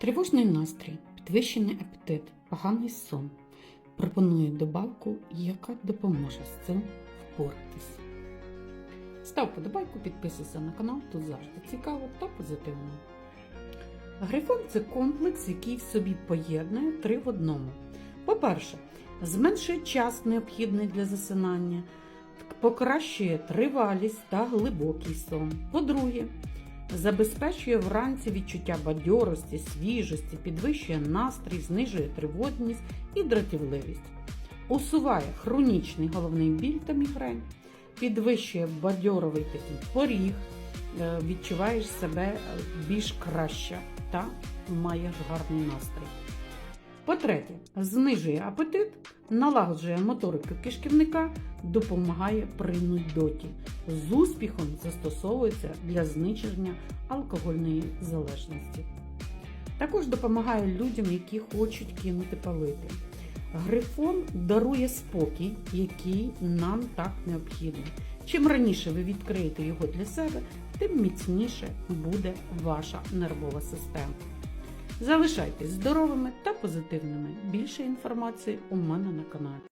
Тривожний настрій, підвищений апетит, поганий сон. Пропоную добавку, яка допоможе з цим впоратись. Став подобайку, підписуйся на канал, тут завжди цікаво та позитивно. Грифон це комплекс, який в собі поєднує три в одному. По-перше, зменшує час необхідний для засинання, покращує тривалість та глибокий сон. По-друге, забезпечує вранці відчуття бадьорості, свіжості, підвищує настрій, знижує тривожність і дратівливість, усуває хронічний головний біль та мігрень, підвищує бадьоровий такий поріг, е, відчуваєш себе більш краще та маєш гарний настрій. По-третє, знижує апетит, налагоджує моторику кишківника, допомагає при нудоті. З успіхом застосовується для зниження алкогольної залежності. Також допомагає людям, які хочуть кинути палити. Грифон дарує спокій, який нам так необхідний. Чим раніше ви відкриєте його для себе, тим міцніше буде ваша нервова система. Залишайтесь здоровими та позитивними. Більше інформації у мене на каналі.